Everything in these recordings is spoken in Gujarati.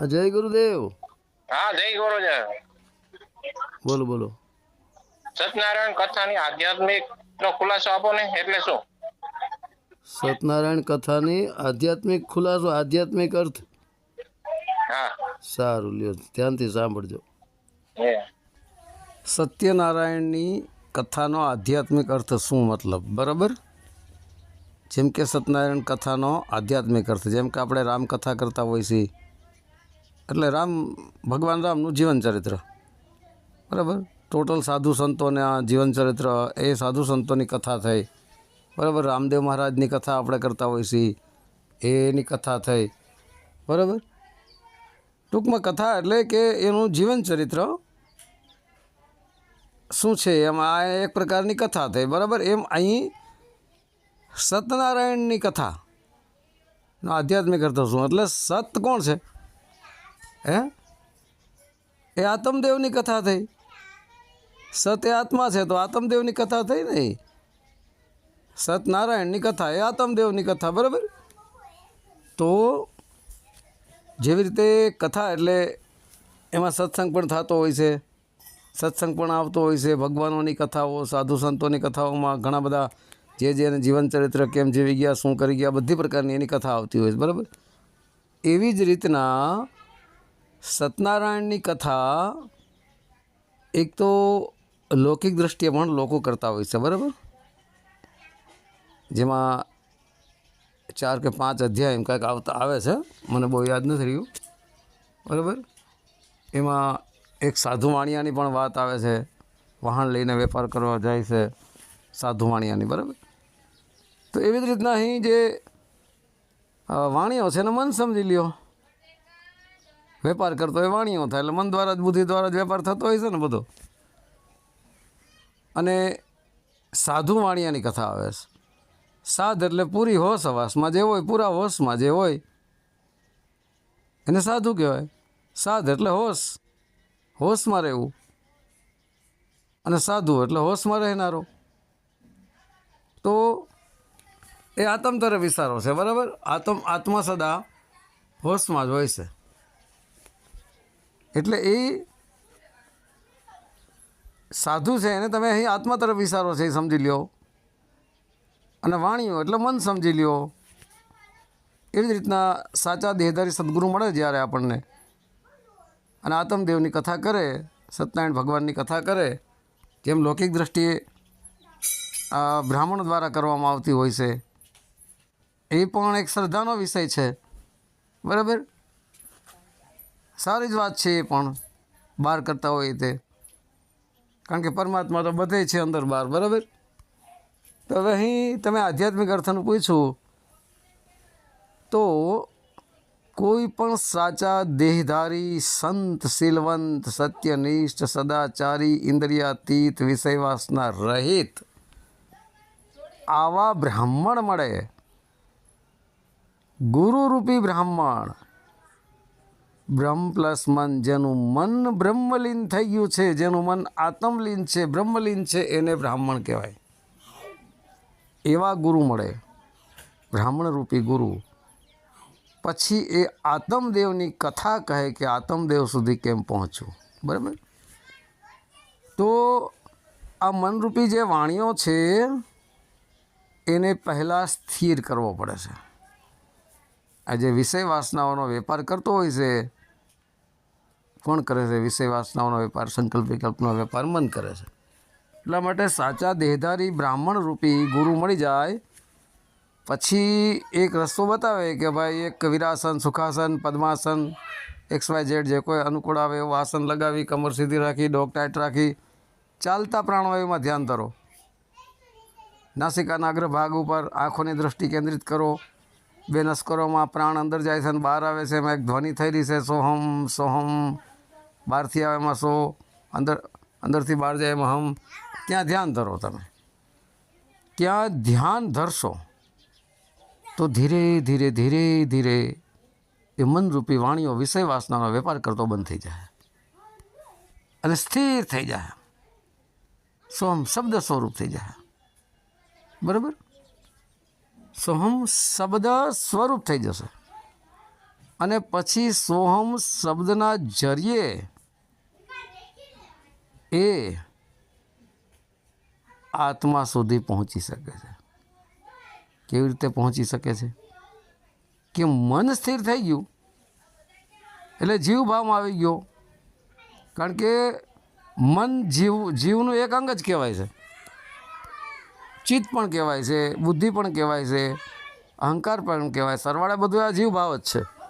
જય ગુરુદેવ. હા જય ગુરુદેવ. બોલો બોલો. સત્યનારાયણ કથાની આધ્યાત્મિક નો ખુલાસો આપો ને એટલે શું? સત્યનારાયણ કથાની આધ્યાત્મિક ખુલાસો આધ્યાત્મિક અર્થ. હા. સારું લ્યો ધ્યાનથી સાંભળજો. સત્યનારાયણની કથાનો આધ્યાત્મિક અર્થ શું મતલબ? બરાબર? જેમ કે સત્યનારાયણ કથાનો આધ્યાત્મિક અર્થ જેમ કે આપણે રામકથા કરતા હોઈએ છીએ. એટલે રામ, ભગવાન રામનું જીવન ચરિત્ર. બરાબર? ટોટલ સાધુ સંતોના જીવન ચરિત્ર, એ સાધુ સંતોની કથા થઈ. બરાબર? રામદેવ મહારાજની કથા આપણે કરતા હોઈએ છીએ. એની કથા થઈ. બરાબર? ટૂંકમાં કથા એટલે કે એનું જીવન ચરિત્ર શું છે? એમાં આ એક પ્રકારની કથા થઈ. બરાબર? એમ અહીં સત્યનારાયણની કથા. આધ્યાત્મિક અર્થ શું? એટલે સત કોણ છે? હે? એ આત્મદેવની કથા થઈ. સત એ આત્મા છે તો આત્મદેવની કથા થઈ ને સતનારાયણની કથા એ આત્મદેવની કથા, બરાબર? તો જેવી રીતે કથા એટલે એમાં સત્સંગ પણ થતો હોય છે, સત્સંગ પણ આવતો હોય છે, ભગવાનોની કથાઓ, સાધુ સંતોની કથાઓમાં ઘણા બધા જે જે એને જીવન ચરિત્ર કેમ જીવી ગયા, શું કરી ગયા, બધી પ્રકારની એની કથા આવતી હોય છે, બરાબર? એવી જ રીતના સત્યનારાયણની કથા એક તો લૌકિક દ્રષ્ટિએ પણ લોકો કરતા હોય છે, બરાબર? જેમાં ચાર કે પાંચ અધ્યાય એમ કાંઈક આવતા આવે છે, મને બહુ યાદ નથી રહ્યું. બરાબર? એમાં એક સાધુ વાણિયાની પણ વાત આવે છે, વાહન લઈને વેપાર કરવા જાય છે, સાધુ વાણિયાની, બરાબર? તો એવી જ રીતના અહીં જે વાણિયો છે એને મન સમજી લ્યો. વેપાર કરતો હોય વાણિયો થાય, એટલે મન દ્વારા જ, બુદ્ધિ દ્વારા જ વેપાર થતો હોય છે ને બધો. અને સાધુ વાણિયાની કથા આવે છે. સાધ એટલે પૂરી હોશ હવાસમાં જે હોય, પૂરા હોશમાં જે હોય. એને સાધુ કહેવાય. સાધ એટલે હોશ, હોશમાં રહેવું. અને સાધુ એટલે હોશમાં રહેનારો. તો એ આત્મ તરફ વિસ્તારો છે, બરાબર? આત્મ, આત્મા સદા હોશમાં જ હોય છે. એટલે એ સાધુ છે એને તમે અહીં આત્મા તરફ વિચારો છે, એ સમજી લ્યો. અને વાણીઓ, એટલે મન સમજી લ્યો. એવી જ રીતના સાચા દેહધારી સદગુરુ મળે જ્યારે આપણને. અને આત્મદેવની કથા કરે, સત્યનારાયણ ભગવાનની કથા કરે, જેમ લૌકિક દ્રષ્ટિએ બ્રાહ્મણ દ્વારા કરવામાં આવતી હોય છે. એ પણ એક શ્રદ્ધાનો વિષય છે. બરાબર? સારી જ વાત છે એ પણ. બહાર કરતા હોય તે. કારણ કે પરમાત્મા તો બધે છે અંદર બહાર બરાબર? તો હવે અહીં તમે આધ્યાત્મિક અર્થનું પૂછ્યું તો કોઈ પણ સાચા દેહધારી, સંત, શીલવંત, સત્યનિષ્ઠ, સદાચારી, ઇન્દ્રિયાતીત, વિષયવાસના રહિત આવા બ્રાહ્મણ મળે. ગુરુરૂપી બ્રાહ્મણ બ્રહ્મ પ્લસ મન, જેનું મન બ્રહ્મલીન થઈ ગયું છે, જેનું મન આત્મલીન છે, બ્રહ્મલીન છે, એને બ્રાહ્મણ કહેવાય. એવા ગુરુ મળે બ્રાહ્મણ રૂપી ગુરુ. પછી એ આત્મદેવની કથા કહે કે આત્મદેવ સુધી કેમ પહોંચવું બરાબર? તો આ મનરૂપી જે વાણીઓ છે, એને પહેલાં સ્થિર કરવો પડે છે. આ જે વિષય વાસનાઓનો વેપાર કરતો હોય છે કોણ કરે છે? વિષય વાસનાઓનો વેપાર, સંકલ્પ વિકલ્પનો વેપાર મન કરે છે. એટલા માટે સાચા દેહધારી બ્રાહ્મણ રૂપી ગુરુ મળી જાય. પછી એક રસ્તો બતાવે કે ભાઈ એક વિરાસન, સુખાસન, પદ્માસન, એક્સ વાય ઝેડ જે કોઈ અનુકૂળ આવે એવું આસન લગાવી, કમર સીધી રાખી, ડોગ ટાઈટ રાખી, ચાલતા પ્રાણવાયુમાં ધ્યાન ધરો. નાસિકાના અગ્રભાગ ઉપર આંખોની દૃષ્ટિ કેન્દ્રિત કરો. બે નસ્કરોમાં પ્રાણ અંદર જાય છે અને બહાર આવે છે, એમાં એક ધ્વનિ થઈ રહી છે, સોહમ સોહમ બહારથી આવે એમાં સો અંદર, અંદરથી બહાર જાય એમાં હમ. ત્યાં ધ્યાન ધરો તમે? ત્યાં ધ્યાન ધરશો? તો ધીરે ધીરે ધીરે ધીરે એ મનરૂપી વાણીઓ વિષય વાસનાનો વેપાર કરતો બંધ થઈ જાય. અને સ્થિર થઈ જાય. સોહમ શબ્દ સ્વરૂપ થઈ જાય. બરાબર? સોહમ શબ્દ સ્વરૂપ થઈ જશે. અને પછી સોહમ શબ્દના જરીએ એ આત્મા સુધી પહોંચી શકે છે. કેવી રીતે પહોંચી શકે છે? કે મન સ્થિર થઈ ગયું. એટલે જીવ ભાવમાં આવી ગયો. કારણ કે મન જીવ, જીવનું એક અંગ જ કહેવાય છે. ચિત્ત પણ કહેવાય છે, બુદ્ધિ પણ કહેવાય છે, અહંકાર પણ કહેવાય સરવાળે બધું આ જીવ ભાવ જ છે.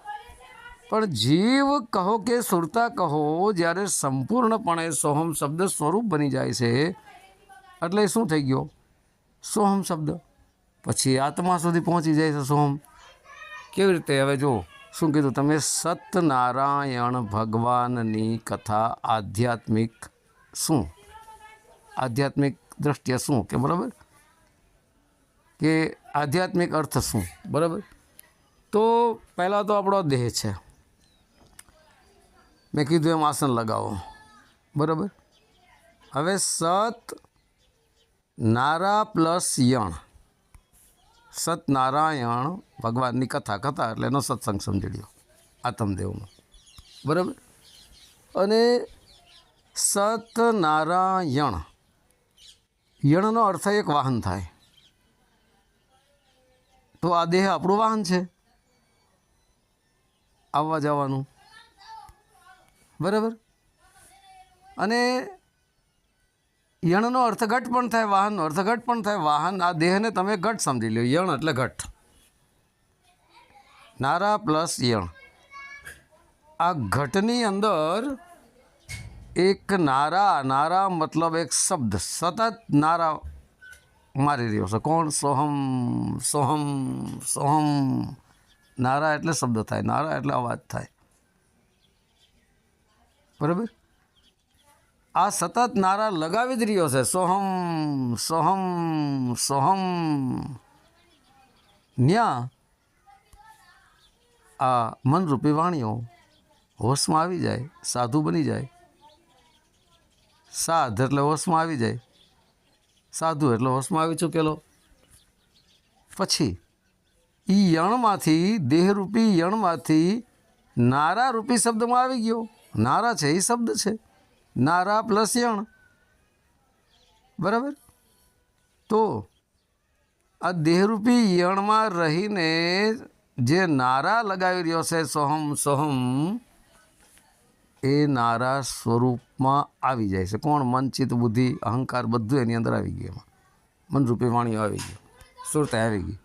પણ જીવ કહો કે સુરતા કહો, જ્યારે સંપૂર્ણપણે સોહમ શબ્દ સ્વરૂપ બની જાય છે, એટલે શું થઈ ગયો? સોહમ શબ્દ. પછી આત્મા સુધી પહોંચી જાય છે સોહમ. કેવી રીતે? હવે જો શું કીધું તમે? સત્યનારાયણ ભગવાનની કથા આધ્યાત્મિક શું? આધ્યાત્મિક દ્રષ્ટિએ શું કે બરાબર? કે આધ્યાત્મિક અર્થ શું? બરાબર? તો પહેલાં તો આપણો દેહ છે. મેં કીધું એમ આસન લગાવો. બરાબર? હવે સત નારા પ્લસ યણ. સતનારાયણ ભગવાનની કથા કથા એટલે એનો સત્સંગ સમજી લ્યો આત્મદેવનો બરાબર? અને સતનારાયણ યણનો અર્થ એક વાહન થાય. તો આ દેહ આપણું વાહન છે. આવવા જવાનું. બરાબર? અને યણનો અર્થઘટ પણ થાય, વાહનનો અર્થઘટ પણ થાય. વાહન, આ દેહને તમે ઘટ સમજી લો યણ એટલે ઘટ. નારા પ્લસ યણ. આ ઘટની અંદર એક નારા નારા મતલબ એક શબ્દ. સતત નારા મારી રહ્યો છે. કોણ? સોહમ સોહમ સોહમ. નારા એટલે શબ્દ થાય. નારા એટલે અવાજ થાય. બરાબર? આ સતત નારા લગાવી જ રહ્યો છે. સોહમ સોહમ સોહમ. ન્યા આ મનરૂપી વાણીઓ હોશમાં આવી જાય, સાધુ બની જાય. સાધ એટલે હોશમાં આવી જાય. સાધુ એટલે હોશમાં આવી ચૂકેલો. પછી એ યણમાંથી, દેહરૂપી યણમાંથી નારારૂપી શબ્દમાં આવી ગયો. નારા છે, એ શબ્દ છે. નારા પ્લસ યણ. બરાબર? તો આ દેહરૂપી યણમાં રહીને જે નારા લગાવી રહ્યો છે, સોહમ સોહમ, એ નારા સ્વરૂપમાં આવી જાય છે. કોણ? મન, ચિત્ત, બુદ્ધિ, અહંકાર બધું એની અંદર આવી ગયું એમાં. મનરૂપી વાણીઓ આવી ગયું સુરત આવી ગઈ.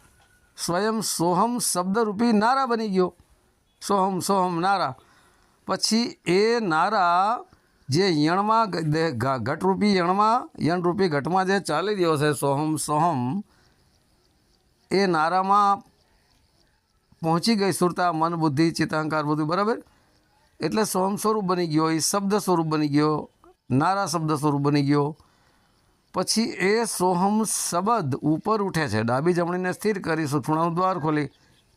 સ્વયં સોહમ શબ્દરૂપી નારા બની ગયો. સોહમ સોહમ નારા. પછી એ નારા જે યણમાં ઘટરૂપી યણમાં, યણરૂપી ઘટમાં જે ચાલી રહ્યો છે, સોહમ સોહમ, એ નારામાં પહોંચી ગઈ સુરતા, મન, બુદ્ધિ, ચિત્ત બુદ્ધિ બરાબર? એટલે સોહમ સ્વરૂપ બની ગયો, એ શબ્દ સ્વરૂપ બની ગયો, નારા શબ્દ સ્વરૂપ બની ગયો. પછી એ સોહમ શબ્દ ઉપર ઉઠે છે, ડાબી જમણીને સ્થિર કરી સુખણાનું દ્વાર ખોલી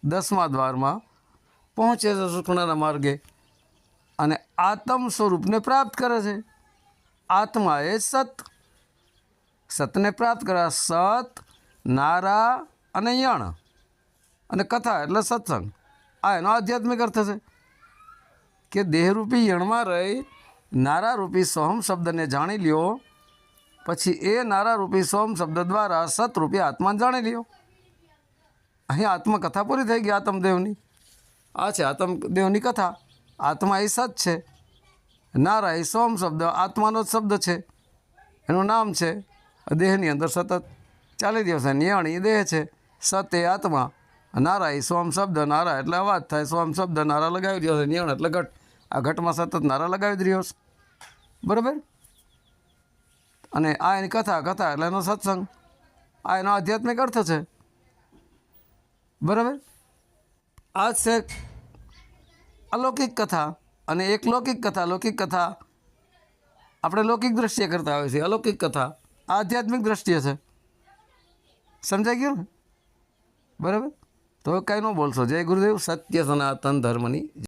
દસમા દ્વારમાં પહોંચે છે સુખણાના માર્ગે. અને આત્મ સ્વરૂપને પ્રાપ્ત કરે છે. આત્મા એ સત. સતને પ્રાપ્ત કરે સત, નારા અને યણ. અને કથા એટલે સત્સંગ. આ એનો આધ્યાત્મિક અર્થ છે. કે દેહરૂપી યણમાં રહી નારારૂપી સોહમ શબ્દને જાણી લ્યો, પછી એ નારારૂપી સોહમ શબ્દ દ્વારા સતરૂપી આત્માને જાણી લ્યો. અહીં આત્મકથા પૂરી થઈ ગઈ આત્મદેવની. આ છે આત્મદેવની કથા. આત્મા એ સત છે. નારા એ સોમ શબ્દ, આત્માનો જ શબ્દ છે. એનું નામ છે દેહની અંદર સતત. ચાલી છે નિયાણી એ દેહ છે. સત એ આત્મા. નારા એ સોમ શબ્દ, નારા એટલે અવાજ થાય. સોમ શબ્દ નારા લગાવી રહ્યો છે, નિયણ એટલે ઘટ. આ ઘટમાં સતત નારા લગાવી જ બરાબર? અને આ એની કથા કથા એટલે એનો સત્સંગ. આ એનો આધ્યાત્મિક અર્થ છે. બરાબર? આ છે અલૌકિક કથા અને એક લૌકિક કથા લૌકિક કથા આપણે લૌકિક દ્રષ્ટિએ કરતા હોઈએ છીએ અલૌકિક કથા. આધ્યાત્મિક દ્રષ્ટિએ છે. સમજાઈ ગયું ને? બરાબર? તો કંઈ ન બોલશો. જય ગુરુદેવ, સત્ય સનાતન ધર્મની